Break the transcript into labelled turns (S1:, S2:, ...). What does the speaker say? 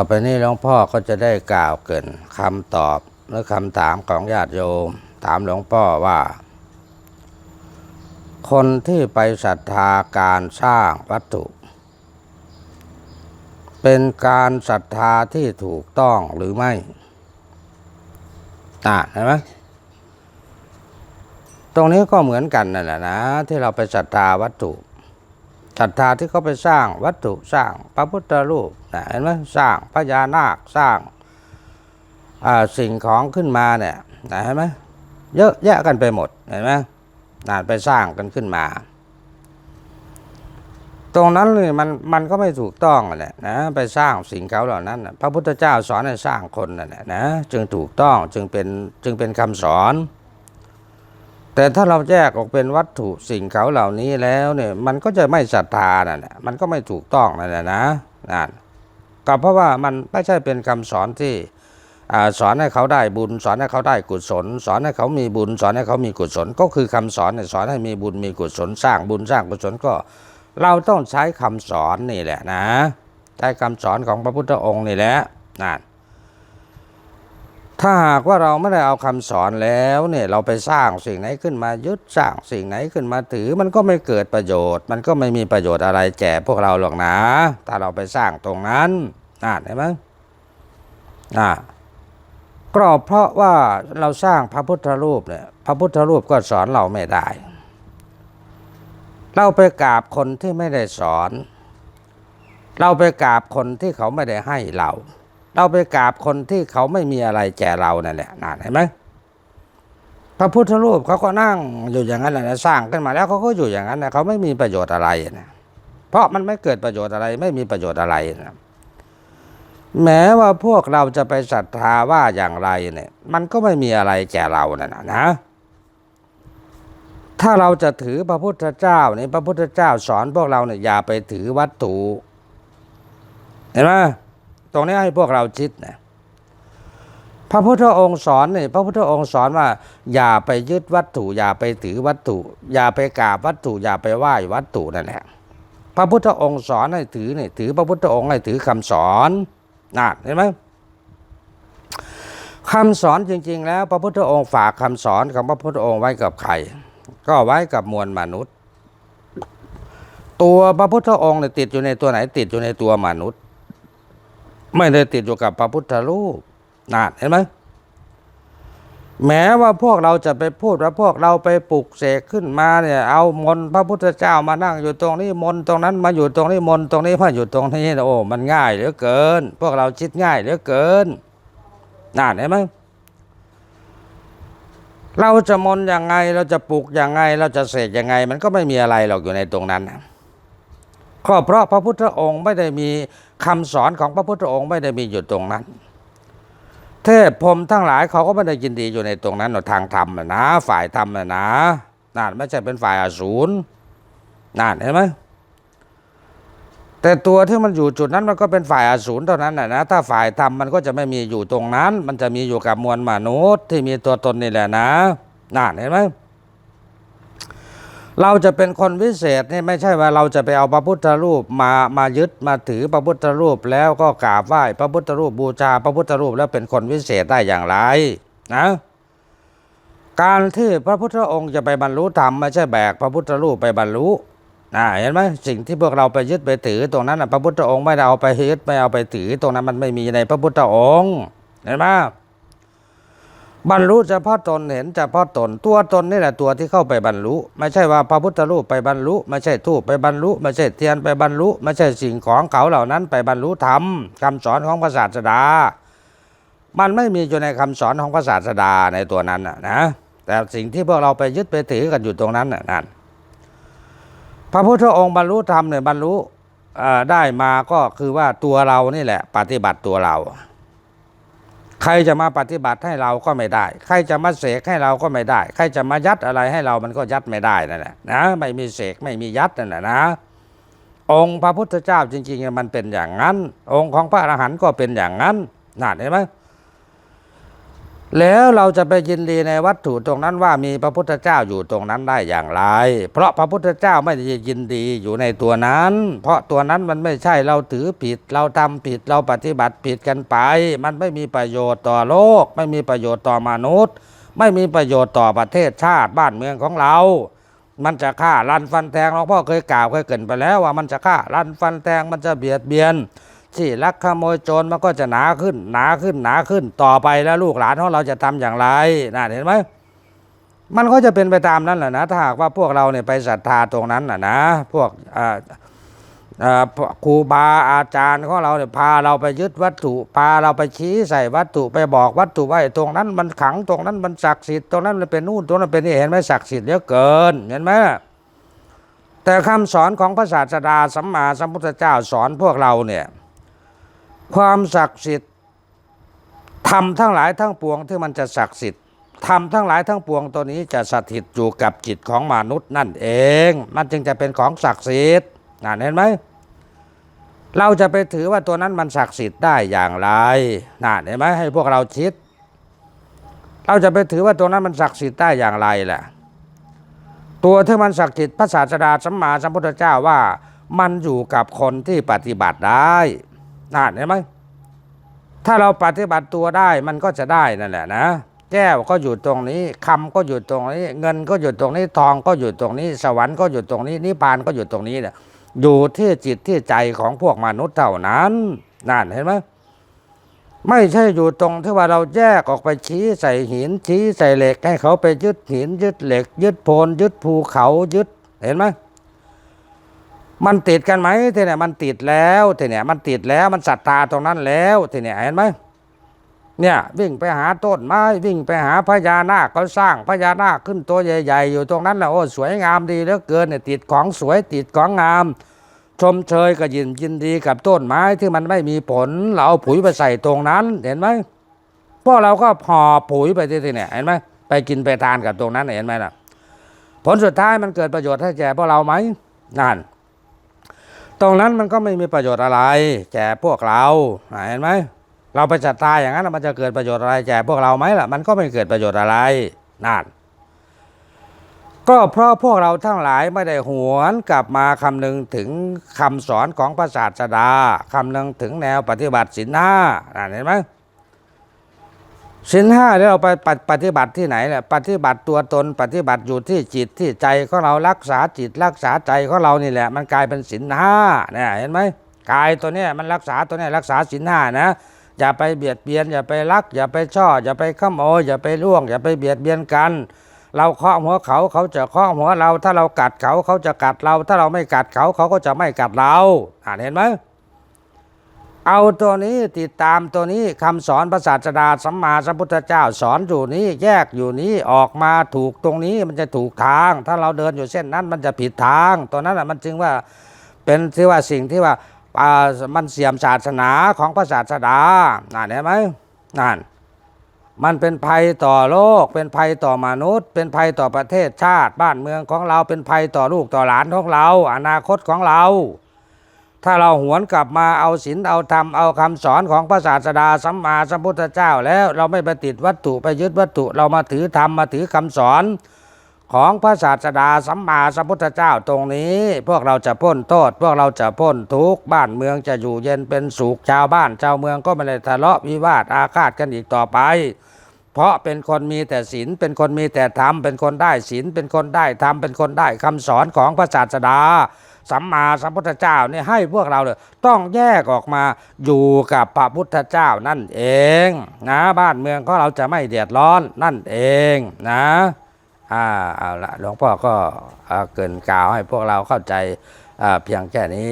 S1: ต่อไปนี้หลวงพ่อก็จะได้กล่าวเกินคำตอบหรือคำถามของญาติโยมถามหลวงพ่อว่า คนที่ไปศรัทธาการสร้างวัตถุ เป็นการศรัทธาที่ถูกต้องหรือไม่อะเห็นไหมตรงนี้ก็เหมือนกันนั่นแหละนะ ที่เราไปศรัทธาวัตถุ ศรัทธาที่เขาไปสร้างวัตถุสร้างพระพุทธรูปนะเห็นไหมสร้างพญานาคสร้างสิ่งของขึ้นมาเนี่ยนะเห็นไหมเยอะแยะกันไปหมดเห็นไหมนานไปสร้างกันขึ้นมา ตรงนั้นเลยมันมันก็ไม่ถูกต้องแหละนะไปสร้างสิ่งเขาเหล่านั้นพระพุทธเจ้าสอนให้สร้างคนนั่นแหละนะจึงถูกต้องจึงเป็นจึงเป็นคำสอน แต่ถ้าเราแยกออกเป็นวัตถุสิ่งเขาเหล่านี้แล้วเนี่ยมันก็จะไม่ศรัทธานั่นแหละมันก็ไม่ถูกต้องนั่นแหละนะนั่นก็เพราะว่ามันไม่ใช่เป็นคำสอนที่อสอนให้เขาได้บุญ สอนให้เขาได้กุศล สอนให้เขามีบุญ สอนให้เขามีกุศล ก็คือคำสอนเนี่ยสอนให้มีบุญมีกุศลสร้างบุญสร้างกุศลก็ เราต้องใช้คำสอนนี่แหละนะใช้คำสอนของพระพุทธองค์นี่แหละนั่น ถ้าหากว่าเราไม่ได้เอาคำสอนแล้วเนี่ยเราไปสร้างสิ่งไหนขึ้นมายึดสร้างสิ่งไหนขึ้นมาถือ มันก็ไม่เกิดประโยชน์ มันก็ไม่มีประโยชน์อะไรแก่พวกเราหรอกนะถ้าเราไปสร้างตรงนั้นอ่าเห็นไหมอ่าก็เพราะว่าเราสร้างพระพุทธรูปเนี่ยพระพุทธรูปก็สอนเราไม่ได้ เราไปกราบคนที่ไม่ได้สอน เราไปกราบคนที่เขาไม่ได้ให้เรา เราไปกราบคนที่เขาไม่มีอะไรแจกเรานั่นแหละนั่นเห็นไหมพระพุทธรูปเขาก็นั่งอยู่อย่างนั้นแหละสร้างขึ้นมาแล้วเขาก็อยู่อย่างนั้นนะเขาไม่มีประโยชน์อะไรนะเพราะมันไม่เกิดประโยชน์อะไรไม่มีประโยชน์อะไรนะแม้ว่าพวกเราจะไปศรัทธาว่าอย่างไรเนี่ย มันก็ไม่มีอะไรแจกเรานะนะนะ ถ้าเราจะถือพระพุทธเจ้าเนี่ยพระพุทธเจ้าสอนพวกเราเนี่ยอย่าไปถือวัตถุเห็นไหม ตรงนี้ให้พวกเราคิดนะพระพุทธองค์สอนเนี่ยพระพุทธองค์สอนว่า อย่าไปยึดวัตถุ อย่าไปถือวัตถุ อย่าไปกราบวัตถุ อย่าไปไหว้วัตถุนั่นแหละพระพุทธองค์สอนให้ถือเนี่ยถือพระพุทธองค์ให้ถือคำสอนนะเห็นไหมคำสอนจริง ๆ แล้ว พระพุทธองค์ฝากคำสอนของพระพุทธองค์ไว้กับใครก็ไว้กับมวลมนุษย์ ตัวพระพุทธองค์เนี่ยติดอยู่ในตัวไหนติดอยู่ในตัวมนุษย์ ไม่ได้ติดอยู่กับพระพุทธรูปนั่นเห็นไหมแม้ว่าพวกเราจะไปพูดว่าพวกเราไปปลุกเสกขึ้นมาเนี่ยเอามนพระพุทธเจ้ามานั่งอยู่ตรงนี้มนตรงนั้นมาอยู่ตรงนี้มนตรงนี้มาอยู่ตรงนี้โอ้มันง่ายเหลือเกิน พวกเราคิดง่ายเหลือเกินนั่นเห็นไหมเราจะมนยังไงเราจะปลูกยังไง เราจะเสกยังไง มันก็ไม่มีอะไรหรอกอยู่ในตรงนั้นก็เพราะพระพุทธองค์ไม่ได้มี คำสอนของพระพุทธองค์ไม่ได้มีอยู่ตรงนั้น เทพพรมทั้งหลายเขาก็ไม่ได้ยินดีอยู่ในตรงนั้นหรอกทางธรรมนะ ฝ่ายธรรมนะนะนั่นไม่ใช่เป็นฝ่ายอสูรนั่นเห็นไหมแต่ตัวที่มันอยู่จุดนั้นมันก็เป็นฝ่ายอสูรเท่านั้นนะนะถ้าฝ่ายธรรมมันก็จะไม่มีอยู่ตรงนั้น มันจะมีอยู่กับมวลมนุษย์ที่มีตัวตนนี่แหละนะนั่นเห็นไหม เราจะเป็นคนวิเศษนี่ไม่ใช่ว่าเราจะไปเอาพระพุทธรูปมามายึดมาถือพระพุทธรูปแล้วก็กราบไหว้พระพุทธรูปบูชาพระพุทธรูปแล้วเป็นคนวิเศษได้อย่างไรนะการที่พระพุทธองค์จะไปบรรลุธรรมไม่ใช่แบกพระพุทธรูปไปบรรลุนะเห็นไหมสิ่งที่พวกเราไปยึดไปถือตรงนั้นนะพระพุทธองค์ไม่ได้เอาไปยึดไม่เอาไปถือ ตรงนั้นมันไม่มีในพระพุทธองค์เห็นไหม บรรลุเฉพาะตนเห็นเฉพาะตน ตัวตนนี่แหละตัวที่เข้าไปบรรลุ ไม่ใช่ว่าพระพุทธรูปไปบรรลุ ไม่ใช่ทูปไปบรรลุ ไม่ใช่เทียนไปบรรลุ ไม่ใช่สิ่งของเขาเหล่านั้นไปบรรลุธรรมคำสอนของพระศาสดา มันไม่มีอยู่ในคำสอนของพระศาสดาในตัวนั้นนะแต่สิ่งที่พวกเราไปยึดไปถือกันอยู่ตรงนั้นนั่นพระพุทธองค์บรรลุธรรมเนี่ยบรรลุได้มาก็คือว่าตัวเรานี่แหละ ปฏิบัติตัวเรา ใครจะมาปฏิบัติให้เราก็ไม่ได้ ใครจะมาเสกให้เราก็ไม่ได้ ใครจะมายัดอะไรให้เรามันก็ยัดไม่ได้นั่นแหละนะไม่มีเสกไม่มียัดนั่นแหละนะ องค์พระพุทธเจ้าจริงๆมันเป็นอย่างนั้น องค์ของพระอรหันต์ก็เป็นอย่างนั้นนั่นเห็นไหม แล้วเราจะไปยินดีในวัตถุตรงนั้นว่ามีพระพุทธเจ้าอยู่ตรงนั้นได้อย่างไร เพราะพระพุทธเจ้าไม่ได้ยินดีอยู่ในตัวนั้น เพราะตัวนั้นมันไม่ใช่เราถือผิด เราทำผิดเราปฏิบัติผิดกันไป มันไม่มีประโยชน์ต่อโลก ไม่มีประโยชน์ต่อมนุษย์ ไม่มีประโยชน์ต่อประเทศชาติบ้านเมืองของเรา มันจะฆ่ารันฟันแทงหลวงพ่อเคยกล่าวเคยเกินไปแล้วว่ามันจะฆ่ารันฟันแทงมันจะเบียดเบียน ที่ลักขโมยโจรมันก็จะหนาขึ้น หนาขึ้นหนาขึ้น ต่อไปแล้วลูกหลานของเราจะทำอย่างไรน่าเห็นไหมมันก็จะเป็นไปตามนั้นแหละนะถ้าหากว่าพวกเราเนี่ยไปศรัทธาตรงนั้นน่ะนะ พวกครูบาอาจารย์ของเราเนี่ยพาเราไปยึดวัตถุ พาเราไปชี้ใส่วัตถุไปบอกวัตถุว่าไอ้ตรงนั้น มันขังตรงนั้นมันศักดิ์สิทธิ์ตรงนั้นมันเป็นนู่นตรงนั้นเป็นนี่เห็นไหมศักดิ์สิทธิ์เหลือเกินเห็นไหมแต่คำสอนของพระศาสดาสัมมาสัมพุทธเจ้าสอนพวกเราเนี่ย ความศักดิ์สิทธิ์ทำทั้งหลายทั้งปวงที่มันจะศักดิ์สิทธิ์ทำทั้งหลายทั้งปวงตัวนี้จะสถิตอยู่กับจิตของมนุษย์นั่นเอง มันจึงจะเป็นของศักดิ์สิทธิ์นั่นเห็นไหมเราจะไปถือว่าตัวนั้นมันศักดิ์สิทธิ์ได้อย่างไรนั่นเห็นไหมให้พวกเราคิด เราจะไปถือว่าตัวนั้นมันศักดิ์สิทธิ์ได้อย่างไรแหละตัวที่มันศักดิ์สิทธิ์พระศาสดาสัมมาสัมพุทธเจ้าว่า มันอยู่กับคนที่ปฏิบัติได้ น่าเห็นไหมถ้าเราปฏิบัติตัวได้มันก็จะได้นั่นแหละนะแก้วก็อยู่ตรงนี้คำก็อยู่ตรงนี้ เงินก็อยู่ตรงนี้ทองก็อยู่ตรงนี้ สวรรค์ก็อยู่ตรงนี้นิพพานก็อยู่ตรงนี้เนี่ยอยู่ที่จิตที่ใจของพวกมนุษย์เท่านั้นนั่นเห็นไหมไม่ใช่อยู่ตรงที่ว่าเราแยกออกไปชี้ใส่หินชี้ใส่เหล็กให้เขาไปยึดหินยึดเหล็ก ยึดโพนยึดภูเขายึดเห็นไหม มันติดกันไหมทีเนี่ยมันติดแล้วทีเนี่ยมันติดแล้วมันศรัทธาตรงนั้นแล้วทีเนี่ยเห็นไหมเนี่ยวิ่งไปหาต้นไม้วิ่งไปหาพญานาคเขาสร้างพญานาคขึ้นตัวใหญ่ ๆ อยู่ตรงนั้นแหละโอ้สวยงามดีเหลือเกินเนี่ยติดของสวยติดของงาม ชมเชยกับยินยินดีกับต้นไม้ที่มันไม่มีผลเราเอาปุ๋ยไปใส่ตรงนั้นเห็นไหมพวกเราก็พอปุ๋ยไปที่เนี่ยเห็นไหมไปกินไปทานกับตรงนั้นเห็นไหมล่ะ ผลสุดท้ายมันเกิดประโยชน์ให้แก่พวกเราไหมนั่น ตรงนั้นมันก็ไม่มีประโยชน์อะไรแก่พวกเราเห็นไหมเราไปจัดตายอย่างนั้นมันจะเกิดประโยชน์อะไรแก่พวกเราไหมล่ะ มันก็ไม่เกิดประโยชน์อะไรนั่นก็เพราะพวกเราทั้งหลายไม่ได้หวนกลับมาคำนึงถึงคำสอนของพระศาสดาคำนึงถึงแนวปฏิบัติศีลห้าเห็นไหม ศีลห้าที่เราไปปฏิบัติที่ไหนเนี่ยปฏิบัติตัวตนปฏิบัติอยู่ที่จิตที่ใจของเรารักษาจิตรักษาใจของเรานี่แหละ มันกลายเป็นศีลห้าเนี่ยเห็นไหมกายตัวเนี้ยมันรักษาตัวเนี้ยรักษาศีลห้านะอย่าไปเบียดเบียน อย่าไปลัก อย่าไปช่อ อย่าไปขโมยอย่าไปล่วง อย่าไปเบียดเบียนกัน เราเคาะหัวเขาเขาจะเคาะหัวเรา ถ้าเรากัดเขาเขาจะกัดเรา ถ้าเราไม่กัดเขาเขาก็จะไม่กัดเราอ่านเห็นไหม เอาตัวนี้ติดตามตัวนี้คำสอนพระศาสดาสัมมาสัมพุทธเจ้าสอนอยู่นี้แยกอยู่นี้ออกมาถูกตรงนี้มันจะถูกทาง ถ้าเราเดินอยู่เส้นนั้นมันจะผิดทาง ตัวนั้นแหะมันจึงว่าเป็นที่ว่าสิ่งที่ว่ามันเสื่อมศาสนาของพระศาสดานั่นเห็นไหมนั่นมันเป็นภัยต่อโลก เป็นภัยต่อมนุษย์ เป็นภัยต่อประเทศชาติ บ้านเมืองของเราเป็นภัยต่อลูกต่อหลานของเรา อนาคตของเรา ถ้าเราหวนกลับมาเอาศีลเอาธรรมเอาคำสอนของพระศาสดาสัมมาสัมพุทธเจ้า แล้วเราไม่ไปติดวัตถุไปยึดวัตถุเรามาถือธรรมมาถือคำสอนของพระศาสดาสัมมาสัมพุทธเจ้าตรงนี้ พวกเราจะพ้นโทษ พวกเราจะพ้นทุกข์บ้านเมืองจะอยู่เย็นเป็นสุขชาวบ้านชาวเมืองก็ไม่ได้ทะเลาะวิวาทอาฆาตกันอีกต่อไป เพราะเป็นคนมีแต่ศีลเป็นคนมีแต่ธรรมเป็นคนได้ศีลเป็นคนได้ธรรมเป็นคนได้คำสอนของพระศาสดา สัมมาสัมพุทธเจ้าเนี่ยให้พวกเราเลยต้องแยกออกมาอยู่กับพระพุทธเจ้านั่นเองนะบ้านเมืองของเราจะไม่เดือดร้อนนั่นเองนะอ่าเอาละหลวงพ่อก็อ่าเกินกล่าวให้พวกเราเข้าใจเพียงแค่นี้